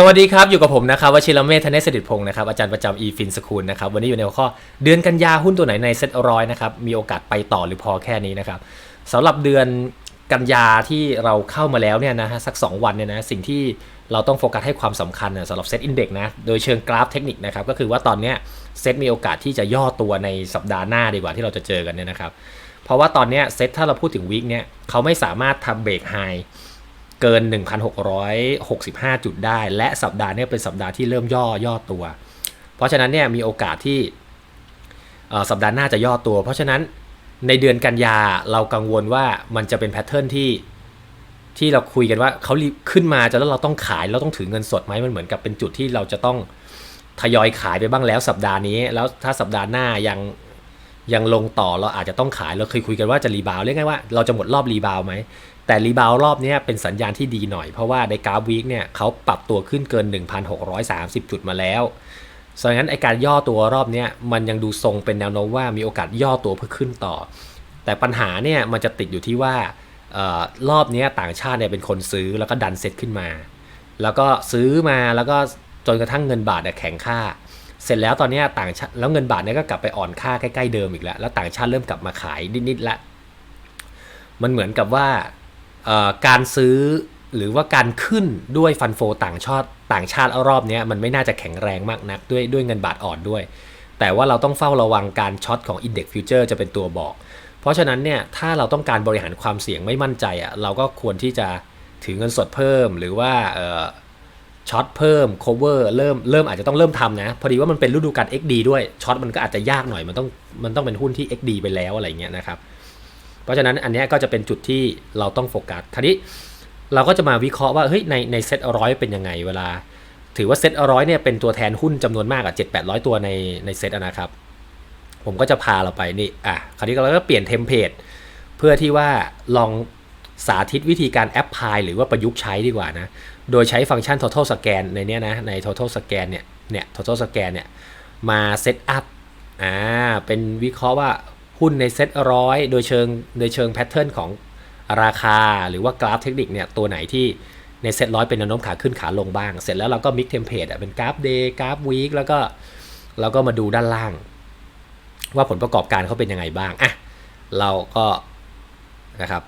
สวัสดีครับ อยู่กับผมนะครับวชิรเมธเนศสดิตพงศ์นะครับอาจารย์ประจำ eFin School นะครับวันนี้อยู่ในหัวข้อเดือนกันยาหุ้นตัวไหนในเซ็ตร้อยนะครับมีโอกาสไปต่อหรือพอแค่นี้นะครับสำหรับเดือนกันยาที่เราเข้ามาแล้วเนี่ยนะฮะสัก 2 วันเนี่ยนะสิ่งที่เราต้องโฟกัสให้ความสำคัญนะสำหรับเซ็ตอินเด็กนะโดยเชิงกราฟเทคนิคนะครับก็คือว่าตอนเนี้ยเซ็ตมีโอกาสที่จะย่อตัวในสัปดาห์หน้าดีกว่าที่เราจะเจอกันเนี่ยนะครับเพราะว่าตอนเนี้ยเซ็ตถ้าเราพูดถึงวีคเนี่ยเขาไม่สามารถทำเบรกไฮ เกิน 1,665 จุดได้ และสัปดาห์นี้เป็นสัปดาห์ที่เริ่มย่อย่อตัว เพราะฉะนั้นเนี่ยมีโอกาสที่สัปดาห์หน้าจะย่อตัว เพราะฉะนั้นในเดือนกันยาเรากังวลว่ามันจะเป็นแพทเทิร์นที่ที่เราคุยกันว่าเขารีบขึ้นมาจะแล้วเราต้องขายเราต้องถือเงินสดไหมมันเหมือนกับเป็นจุดที่เราจะต้องทยอยขายไปบ้างแล้วสัปดาห์นี้ แล้วถ้าสัปดาห์หน้ายัง ยังลงต่อเราอาจจะต้องขายเราเคยคุยกันว่าจะรีบาวเรียกง่ายว่าเราจะหมดรอบรีบาวไหมแต่รีบาวรอบนี้เป็นสัญญาณที่ดีหน่อย เพราะว่าในกราฟวีคเนี่ยเขาปรับตัวขึ้นเกิน 1,630 จุดมาแล้วส่วนงั้นไอการย่อตัวรอบนี้มันยังดูทรงเป็นแนวโน้มว่ามีโอกาสย่อตัวเพื่อขึ้นต่อ แต่ปัญหาเนี่ยมันจะติดอยู่ที่ว่าออรอบนี้ต่างชาติเนี่ยเป็นคนซื้อแล้วก็ดันเซ็ตขึ้นมา แล้วก็ซื้อมาแล้วก็จนกระทั่งเงินบาทแข็งค่า เสร็จแล้วตอนนี้ต่างชาติแล้วเงินบาทเนี่ยก็กลับไปอ่อนค่าใกล้ๆเดิมอีกแล้ว แล้วต่างชาติเริ่มกลับมาขายนิดๆละ มันเหมือนกับว่าการซื้อหรือว่าการขึ้นด้วยฟันโฟต่างชาติต่างชาติรอบนี้มันไม่น่าจะแข็งแรงมากนักด้วยด้วยเงินบาทอ่อนด้วย แต่ว่าเราต้องเฝ้าระวังการช็อตของ Index Future จะเป็นตัวบอก เพราะฉะนั้นเนี่ยถ้าเราต้องการบริหารความเสี่ยงไม่มั่นใจอะเราก็ควรที่จะถือเงินสดเพิ่มหรือว่า ช็อตเพิ่ม cover เริ่มเริ่มอาจจะต้องเริ่มทำนะ พอดีว่ามันเป็นฤดูกาล XD ด้วยช็อตมันก็อาจจะยากหน่อยมันต้องมันต้องเป็นหุ้นที่ XD ไปแล้วอะไรเงี้ยนะครับเพราะฉะนั้นอันนี้ก็จะเป็นจุดที่เราต้องโฟกัสคราวนี้เราก็จะมาวิเคราะห์ว่าเฮ้ยในในเซ็ตร้อยเป็นยังไงเวลา ถือว่าเซ็ตร้อยเนี่ยเป็นตัวแทนหุ้นจำนวนมากอะเจ็ดแปดร้อยตัวในในเซ็ตนะครับ ผมก็จะพาเราไปนี่อะคราวนี้เราก็เปลี่ยนเทมเพลตเพื่อที่ว่าลองสาธิตวิธีการแอปพลายหรือว่าประยุกต์ใช้ดีกว่านะ โดยใช้ฟังก์ชัน total scan ในเนี้ยนะ ใน total scan เนี่ย เนี่ย total scan เนี่ย มาเซตอัพ อ่า เป็นวิเคราะห์ว่าหุ้นในเซตร้อยโดยเชิงโดยเชิงแพทเทิร์นของราคาหรือว่ากราฟเทคนิคเนี่ย ตัวไหนที่ในเซตร้อยเป็นแนวโน้มขาขึ้นขาลงบ้าง เสร็จแล้วเราก็มิกเทมเพลตเป็นกราฟเดย์กราฟวีคแล้วก็เราก็มาดูด้านล่าง ว่าผลประกอบการเขาเป็นยังไงบ้าง อะ เราก็นะครับ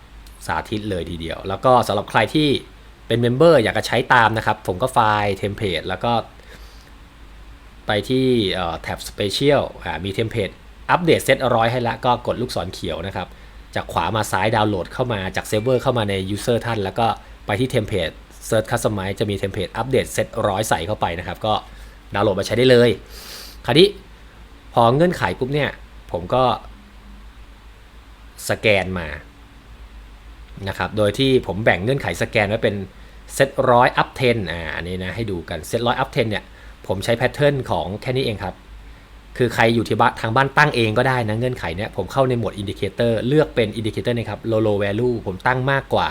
สาธิตเลยทีเดียว แล้วก็สำหรับใครที่ เป็นเมมเบอร์อยากจะใช้ตามนะครับ ผมก็ไฟล์เทมเพลตแล้วก็ ไปที่แท็บ Special อ่ามีเทมเพลตอัปเดตเซตร้อยให้ละก็กดลูกศรเขียวนะครับ จากขวามาซ้ายดาวน์โหลดเข้ามาจากเซิร์ฟเวอร์เข้ามาใน User ท่าน แล้วก็ไปที่เทมเพลต Search Customize จะมีเทมเพลตอัปเดตเซตร้อยใส่เข้าไปนะครับ ก็ดาวน์โหลดมาใช้ได้เลย คราวนี้พอเงื่อนไขปุ๊บเนี่ย ผมก็สแกนมานะครับ โดยที่ผมแบ่งเงื่อนไขสแกนไว้เป็น เซตร้อยอัพเทนอ่าอันนี้นะให้ดูกันเซตร้อยอัพเทนเนี่ยผมใช้แพทเทิร์นของแค่นี้เองครับ คือใครอยู่ที่บ้านทางบ้านตั้งเองก็ได้นะเงื่อนไขเนี้ยผมเข้าในหมวดอินดิเคเตอร์เลือกเป็นอินดิเคเตอร์นะครับ low low value ผมตั้งมากกว่า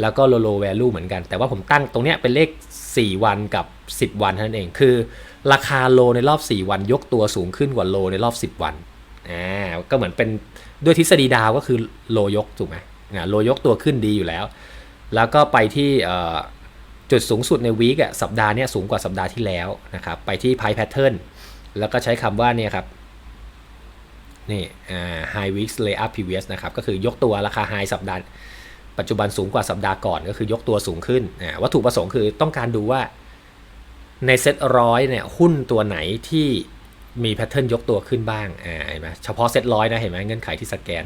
แล้วก็ low low value เหมือนกัน แต่ว่าผมตั้งตรงเนี้ยเป็นเลข 4 วันกับ 10 วันเท่านั้นเอง คือราคาโลในรอบ 4 วันยกตัวสูงขึ้นกว่าโลในรอบ 10 วันอ่าก็เหมือนเป็นด้วยทฤษฎีดาวก็คือโลยกถูกไหมอ่าโลยกตัวขึ้นดีอยู่แล้ว แล้วก็ไปที่จุดสูงสุดในวีคอะสัปดาห์เนี้ยสูงกว่าสัปดาห์ที่แล้วนะครับ ไปที่ Pi Pattern แล้วก็ใช้คำว่าเนี่ยครับนี่ High Weeks Lay Up Previous นะครับ ก็คือยกตัวราคา High สัปดาห์ ปัจจุบันสูงกว่าสัปดาห์ก่อน ก็คือยกตัวสูงขึ้นอ่าวัตถุประสงค์คือต้องการดูว่าในเซ็ตร้อยเนี่ยหุ้นตัวไหนที่มีแพทเทิร์นยกตัวขึ้นบ้างอ่าเห็นไหมเฉพาะเซ็ตร้อยนะ เห็นไหมเงื่อนไขที่สแกน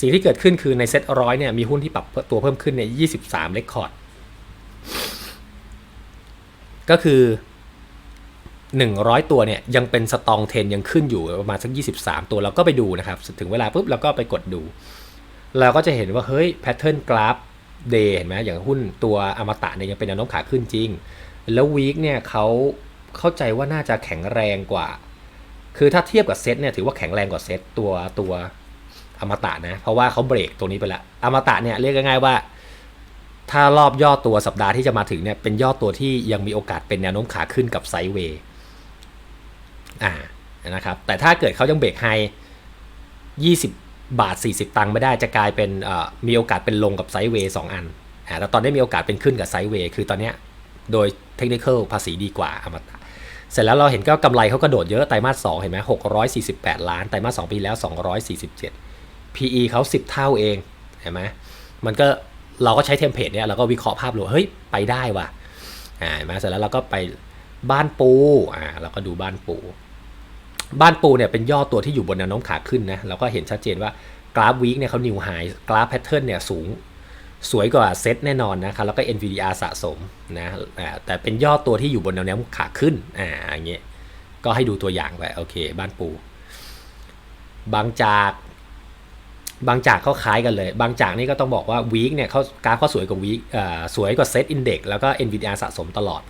สิ่งที่เกิดขึ้นคือในเซ็ตร้อยเนี่ยมีหุ้นที่ปรับตัวเพิ่มขึ้นใน23เลคคอร์ดก็คือ 100 ตัวเนี่ยยังเป็นสตองเทนยังขึ้นอยู่ประมาณสัก 23 ตัวเราก็ไปดูนะครับถึงเวลาปุ๊บเราก็ไปกดดู เราก็จะเห็นว่าเฮ้ยแพทเทิร์นกราฟเดย์เห็นไหมอย่างหุ้นตัวอมตะเนี่ยยังเป็นแนวโน้มขาขึ้นจริง แล้ววีคเนี่ยเขาเข้าใจว่าน่าจะแข็งแรงกว่า คือถ้าเทียบกับเซตเนี่ยถือว่าแข็งแรงกว่าเซตตัวตัว อมตะนะ เพราะว่าเขาเบรกตัวนี้ไปแล้วอมตะเนี่ยเรียกง่ายๆว่า ถ้ารอบย่อตัวสัปดาห์ที่จะมาถึงเนี่ยเป็นย่อตัวที่ยังมีโอกาสเป็นแนวโน้มขาขึ้นกับไซด์เวย์อ่านะครับแต่ถ้าเกิดเขายังเบรกไฮ20 บาท 40 ตังค์ไม่ได้จะกลายเป็นมีโอกาสเป็นลงกับไซด์เวย์สองอันแล้วตอนนี้มีโอกาสเป็นขึ้นกับไซด์เวย์คือตอนนี้โดยเทคนิคภาษีดีกว่าอมตะเสร็จแล้วเราเห็นก็กำไรเขากระโดดเยอะไตรมาส2เห็นไหม648 ล้านไตรมาส2ปีแล้ว 247 PE เขา 10 เท่าเองเห็นไหมมันก็เราก็ใช้เทมเพลตเนี่ยเราก็วิเคราะห์ภาพรวมเฮ้ยไปได้ว่ะอ่าเห็นไหมเสร็จแล้วเราก็ไปบ้านปูอ่าเราก็ดูบ้านปู บ้านปูเนี่ยเป็นย่อตัวที่อยู่บนแนวโน้มขาขึ้นนะเราก็เห็นชัดเจนว่ากราฟวีคเนี่ยเขานิวไฮกราฟแพทเทิร์นเนี่ยสูงสวยกว่าเซตแน่นอนนะครับแล้วก็ NVDR สะสมนะแต่เป็นย่อตัวที่อยู่บนแนวโน้มขาขึ้นอ่าอย่างเงี้ยก็ให้ดูตัวอย่างไปโอเค บ้านปู บางจาก บางจากเขาคล้ายกันเลย บางจากนี่ก็ต้องบอกว่าวีคเนี่ยเขากราฟเขาสวยกว่าวีคอ่าสวยกว่าเซตอินเด็กแล้วก็ NVDR สะสมตลอด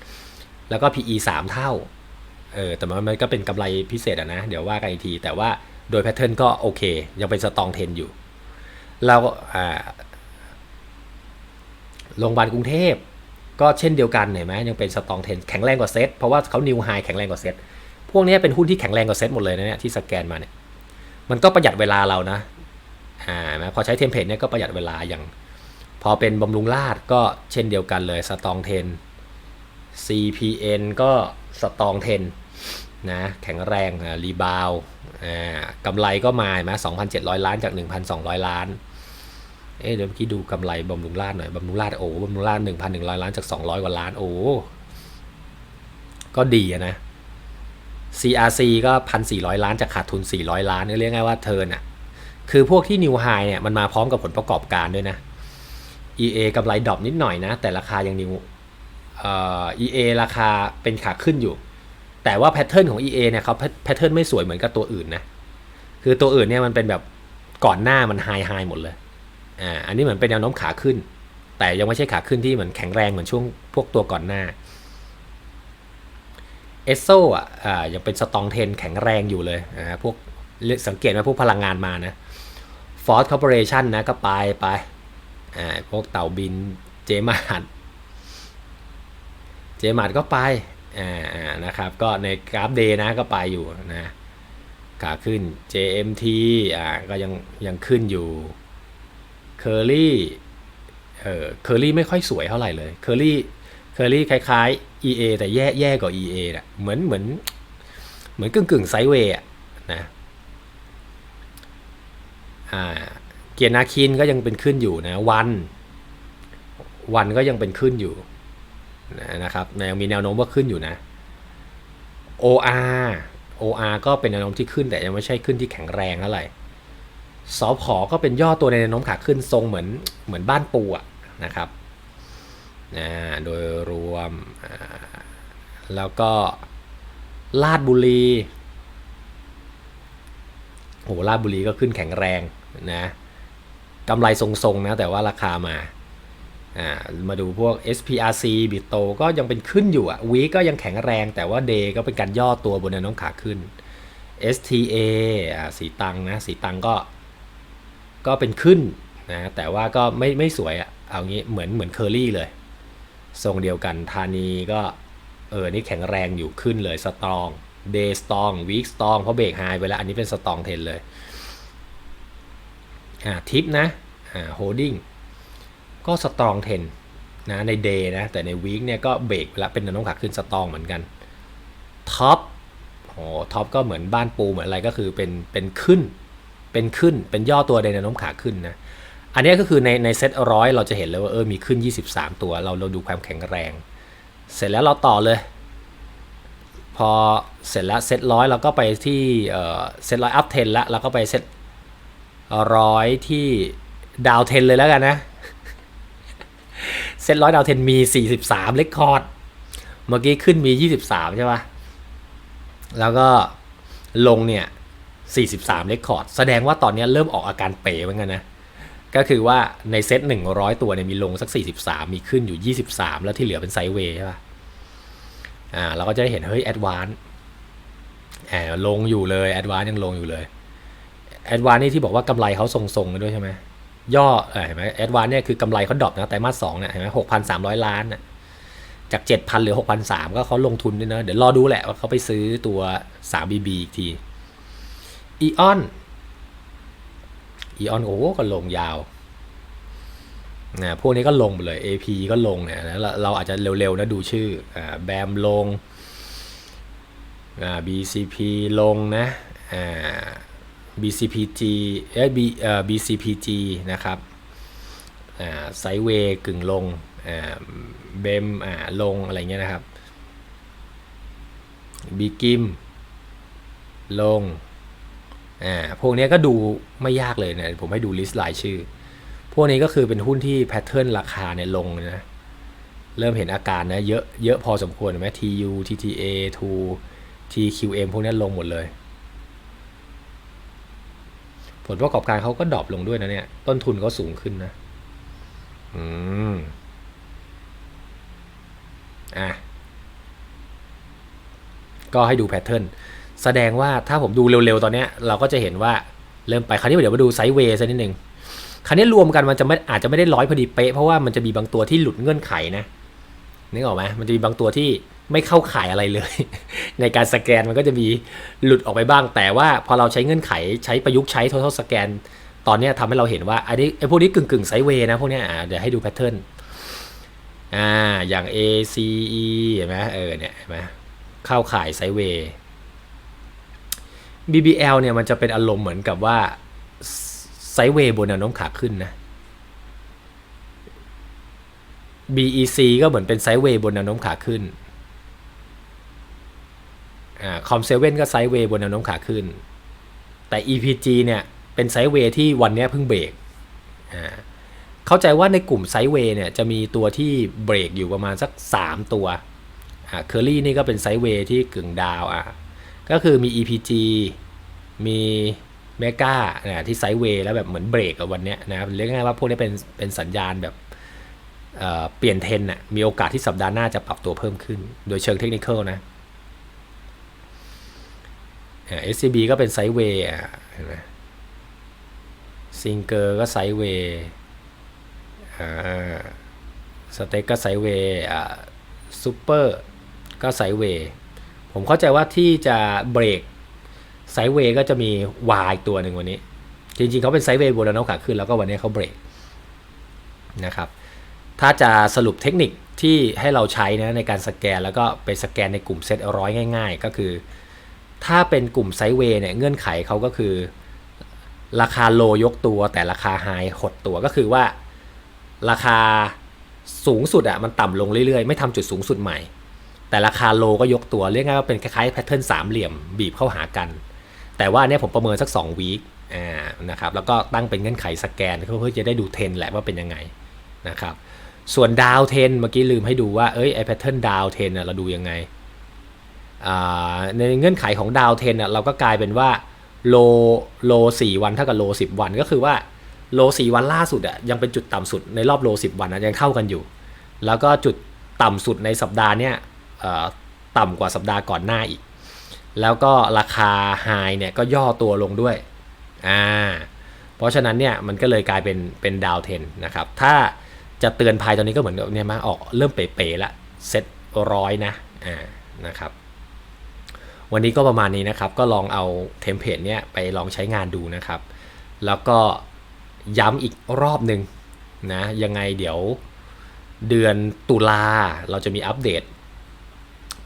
แล้วก็ PE 3 เท่าเออแต่มันก็เป็นกำไรพิเศษอะนะ เดี๋ยวว่ากันอีกที แต่ว่าโดยแพทเทิร์นก็โอเค ยังเป็นสตองเทนอยู่ เราอ่าโรงพยาบาลกรุงเทพก็เช่นเดียวกันเห็นไหมยังเป็นสตองเทนแข็งแรงกว่าเซตเพราะว่าเขานิวไฮแข็งแรงกว่าเซตพวกนี้เป็นหุ้นที่แข็งแรงกว่าเซตหมดเลยนะเนี่ยที่สแกนมาเนี่ยมันก็ประหยัดเวลาเรานะ อ่านะพอใช้เทมเพลตเนี่ยก็ประหยัดเวลาอย่าง พอเป็นบำรุงราดก็เช่นเดียวกันเลยสตองเทน CPN ก็สตองเทนนะแข็งแรงรีบาวอ่ากำไรก็มาเห็นไหม2,700 ล้านจาก 1,200 ล้าน เอ๊ะเดี๋ยวเมื่อกี้ดูกำไรบำรุงราดหน่อยบำรุงราดโอ้บำรุงราดหนึ่งพันหนึ่งร้อยล้านจากสองร้อยกว่าล้านโอ้ก็ดีนะ CRC ก็พันสี่ร้อยล้านจากขาดทุนสี่ร้อยล้านเรียกง่ายว่าเทินอะ คือพวกที่นิวไฮเนี่ยมันมาพร้อมกับผลประกอบการด้วยนะ EA กำไรดรอปนิดหน่อยนะ แต่ราคายังนิวเอ่อ EA ราคาเป็นขาขึ้นอยู่ แต่ว่าแพทเทิร์นของ EA เนี่ยเขาแพทเทิร์นไม่สวยเหมือนกับตัวอื่นนะ คือตัวอื่นเนี่ยมันเป็นแบบก่อนหน้ามันไฮไฮหมดเลย อ่า อันนี้เหมือนเป็นแนวโน้มขาขึ้น แต่ยังไม่ใช่ขาขึ้นที่เหมือนแข็งแรงเหมือนช่วงพวกตัวก่อนหน้าเอสโซอะอ่ายังเป็นสตองเทนแข็งแรงอยู่เลยอ่าพวกสังเกตไหมพวกพลังงานมานะ Ford Corporation นะก็ไปไปอ่าพวกเต่าบินเจมาร์ดเจมาร์ดก็ไปอ่านะครับก็ในกราฟเดย์นะก็ไปอยู่นะขาขึ้น JMT อ่าก็ยังยังขึ้นอยู่เคอรี่เออเคอรี่ไม่ค่อยสวยเท่าไหร่เลยเคอรี่เคอรี่คล้ายๆ EA แต่แย่แย่กว่า EA นะเหมือนเหมือนเหมือนกึ่งกึ่งไซเวย์อะนะ เกียร์นาคินก็ยังเป็นขึ้นอยู่นะวันวันก็ยังเป็นขึ้นอยู่นะครับยังมีแนวโน้มว่าขึ้นอยู่นะ OR OR ก็เป็นแนวโน้มที่ขึ้นแต่ยังไม่ใช่ขึ้นที่แข็งแรงเท่าไหร่สอพอก็เป็นย่อตัวในแนวโน้มขาขึ้นทรงเหมือนเหมือนบ้านปูอะนะครับนะโดยรวม แล้วก็ลาดบุรี โหลาดบุรีก็ขึ้นแข็งแรงนะกำไรทรงๆนะแต่ว่าราคามาอ่ามาดูพวก SPRC บิโตก็ยังเป็นขึ้นอยู่อะวีก็ยังแข็งแรงแต่ว่าเดย์ก็เป็นการย่อตัวบนแนวโน้มขาขึ้น STA อ่าสีตังนะสีตังก็ก็เป็นขึ้นนะแต่ว่าก็ไม่ไม่สวยอะเอางี้เหมือนเหมือนเคอรี่เลย ทรงเดียวกันธานีก็เออนี่แข็งแรงอยู่ขึ้นเลยสตรอง เดย์สตองวีคสตองเพราะเบรกไฮไปแล้ว อันนี้เป็นสตองเทนเลยอ่าทิปนะอ่าโฮดดิ้งก็สตองเทนนะในเดย์นะ แต่ในวีคเนี่ยก็เบรกไปแล้วเป็นแนวโน้มขาขึ้นสตองเหมือนกันท็อปโอ้ท็อปก็เหมือนบ้านปูเหมือนอะไรก็คือเป็นเป็นขึ้น เป็นขึ้นเป็นย่อตัวในแนวโน้มขาขึ้นนะอันนี้ก็คือในในเซตร้อยเราจะเห็นเลยว่าเออมีขึ้น 23 ตัว เราเราดูความแข็งแรง เสร็จแล้วเราต่อเลย พอเสร็จแล้วเซตร้อยเราก็ไปที่เซตร้อยอัพเทนแล้วเราก็ไปเซตร้อยที่ดาวเทนเลยแล้วกันนะ เซตร้อยดาวเทนมี 43เลคคอร์ด เมื่อกี้ขึ้นมี 23 ใช่ปะแล้วก็ลงเนี่ย 43เลคคอร์ด แสดงว่าตอนนี้เริ่มออกอาการเป๋เหมือนกันนะ ก็คือว่าในเซต100 ตัวเนี่ยมีลงสัก 43 มีขึ้นอยู่ 23 แล้วที่เหลือเป็นไซด์เวย์ใช่ปะ อ่าเราก็จะได้เห็นเฮ้ยแอดวานแอบลงอยู่เลยแอดวานยังลงอยู่เลยแอดวานนี่ที่บอกว่ากำไรเขาทรงๆกันด้วยใช่ไหมย่อเห็นไหมแอดวานเนี่ยคือกำไรเขาดรอปนะไตรมาสสองเนี่ยเห็นไหมหกพันสามร้อยล้านน่ะจากเจ็ดพันหลือหกพันสามก็เขาลงทุนด้วยนะเดี๋ยวรอดูแหละว่าเขาไปซื้อตัวสามบีบีอีกทีอีออนอีออนโอ้ก็ลงยาว นะพวกนี้ก็ลงไปเลย AP ก็ลงเนี่ยแล้วเราเราอาจจะเร็วๆนะดูชื่ออ่าแบมลงอ่า BCP ลงนะอ่า BCPG เอ้ย B เอ่อ BCPG นะครับอ่าไซเวย์กึ่งลงอ่าเบมอ่าลงอะไรเงี้ยนะครับบีกิมลงอ่าพวกนี้ก็ดูไม่ยากเลยเนี่ยผมให้ดูลิสต์รายชื่อ วกนี้ก็คือเป็นหุ้นที่แพทเทิร์นราคาเนี่ยลงนะเริ่มเห็นอาการนะเยอะเยอะพอสมควรเห็นไหม TU TTA 2 TQM พวกนี้ลงหมดเลย ผลประกอบการเขาก็ดรอปลงด้วยนะเนี่ย ต้นทุนเขาสูงขึ้นนะ อืม อะ ก็ให้ดูแพทเทิร์นแสดงว่าถ้าผมดูเร็วๆ ตอนเนี้ย เราก็จะเห็นว่าเริ่มไป คราวนี้เดี๋ยวมาดูไซด์เวย์สักนิดหนึ่ง คราวนี้รวมกันมันจะไม่อาจจะไม่ได้ร้อยพอดีเป๊ะเพราะว่ามันจะมีบางตัวที่หลุดเงื่อนไขนะนึกออกไหมมันจะมีบางตัวที่ไม่เข้าข่ายอะไรเลย ในการสแกนมันก็จะมีหลุดออกไปบ้าง แต่ว่าพอเราใช้เงื่อนไขใช้ประยุกต์ใช้ total สแกนตอนนี้ทำให้เราเห็นว่าไอันนี้ไอ้พวกนี้กึ่งกึ่งไซเวย์นะพวกเนี้ยเดี๋ยวให้ดูแพทเทิร์นอ่าอย่าง A C E เห็นไหมเออเนี่ยเห็นไหมเข้าข่ายไซเวย์ BBL เนี่ยมันจะเป็นอารมณ์เหมือนกับว่า ซด์เวย์บนแนวโน้มขาขึ้นนะ BEC ก็เหมือนเป็นไซด์เวย์บนแนวโน้มขาขึ้นอ่าคอมเซเว่นก็ไซด์เวย์บนแนวโน้มขาขึ้น แต่ EPG เนี่ยเป็นไซด์เวย์ที่วันนี้เพิ่งเบรกอ่าเข้าใจว่าในกลุ่มไซด์เวย์เนี่ยจะมีตัวที่เบรกอยู่ประมาณสัก 3 ตัวอ่าเคอรี่นี่ก็เป็นไซด์เวย์ที่กึ่งดาวอะก็คือมี EPG มี เมกาเนี่ยที่ไซด์เวย์แล้วแบบเหมือนเบรกวันเนี้ยนะครับเรียกง่ายว่าพวกนี้เป็นเป็นสัญญาณแบบเเปลี่ยนเทรนน่ะมีโอกาสที่สัปดาห์หน้าจะปรับตัวเพิ่มขึ้น โดยเชิงเทคนิคนะอ่า SCB ก็เป็นไซด์เวย์เห็นไหมซิงเกอร์ก็ไซด์เวย์สเต็กก็ไซด์เวย์อ่าซูเปอร์ก็ไซด์เวย์ผมเข้าใจว่าที่จะเบรก ไซเวย์ก็จะมีวายตัวหนึ่งวันนี้ จริงๆเขาเป็นไซเวย์บนแล้วนขาขึ้นแล้วก็วันนี้เขาเบรกนะครับ ถ้าจะสรุปเทคนิคที่ให้เราใช้นะในการสแกนแล้วก็ไปสแกนในกลุ่มเซตร้อยง่าย ๆ ก็คือ ถ้าเป็นกลุ่มไซเวย์เนี่ยเงื่อนไขเขาก็คือ ราคาโลยกตัวแต่ราคาไฮหดตัวก็คือว่า ราคาสูงสุดอะมันต่ำลงเรื่อยๆ ไม่ทำจุดสูงสุดใหม่ แต่ราคาโลก็ยกตัวเรียกง่ายว่าเป็นคล้ายๆแพทเทิร์นสามเหลี่ยมบีบเข้าหากัน แต่ว่าเนี่ยผมประเมินสัก2วีคอ่านะครับแล้วก็ตั้งเป็นเงื่อนไขสแกน เพื่อจะได้ดูเทรนแหละว่าเป็นยังไงนะครับส่วนดาวเทนเมื่อกี้ลืมให้ดูว่าเอ้ยไอแพทเทิร์นดาวเทนเราดูยังไงในเงื่อนไขของดาวเทนเราก็กลายเป็นว่าโลโลสี่วันเท่ากับโลสิบวัน ก็คือว่าโลสี่วันล่าสุดอะยังเป็นจุดต่ำสุดในรอบโลสิบวันนะยังเท่ากันอยู่ แล้วก็จุดต่ำสุดในสัปดาห์เนี้ยต่ำกว่าสัปดาห์ก่อนหน้าอีก แล้วก็ราคาไฮเนี่ยก็ย่อตัวลงด้วยอ่าเพราะฉะนั้นเนี่ยมันก็เลยกลายเป็นเป็นดาวเทนนะครับ ถ้าจะเตือนภัยตอนนี้ก็เหมือนเนี่ยมาออกเริ่มเป๋ๆละเซ็ตร้อยนะอ่านะครับ วันนี้ก็ประมาณนี้นะครับ ก็ลองเอาเทมเพลตเนี่ยไปลองใช้งานดูนะครับ แล้วก็ย้ำอีกรอบหนึ่งนะยังไงเดี๋ยวเดือนตุลาเราจะมีอัปเดต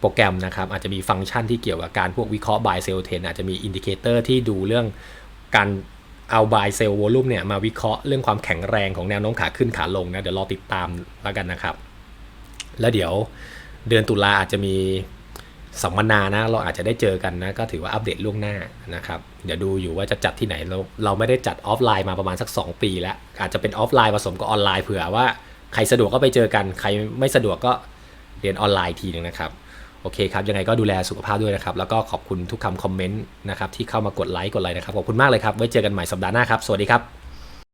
โปรแกรมนะครับ อาจจะมีฟังก์ชันที่เกี่ยวกับการพวกวิเคราะห์ buy sell trend อาจจะมีอินดิเคเตอร์ที่ดูเรื่องการเอา buy sell volume เนี่ยมาวิเคราะห์เรื่องความแข็งแรงของแนวโน้มขาขึ้นขาลงนะ เดี๋ยวรอติดตามแล้วกันนะครับ แล้วเดี๋ยวเดือนตุลาอาจจะมีสัมมนานะ เราอาจจะได้เจอกันนะ ก็ถือว่าอัปเดตล่วงหน้านะครับ เดี๋ยวดูอยู่ว่าจะจัดที่ไหน เราเราไม่ได้จัดออฟไลน์มาประมาณสัก 2 ปีแล้ว อาจจะเป็นออฟไลน์ผสมกับออนไลน์เผื่อว่าใครสะดวกก็ไปเจอกัน ใครไม่สะดวกก็เรียนออนไลน์ทีนึงนะครับ โอเคครับ ยังไงก็ดูแลสุขภาพด้วยนะครับ แล้วก็ขอบคุณทุกคำคอมเมนต์นะครับที่เข้ามากดไลค์กดไลค์นะครับ ขอบคุณมากเลยครับ ไว้เจอกันใหม่สัปดาห์หน้าครับ สวัสดีครับ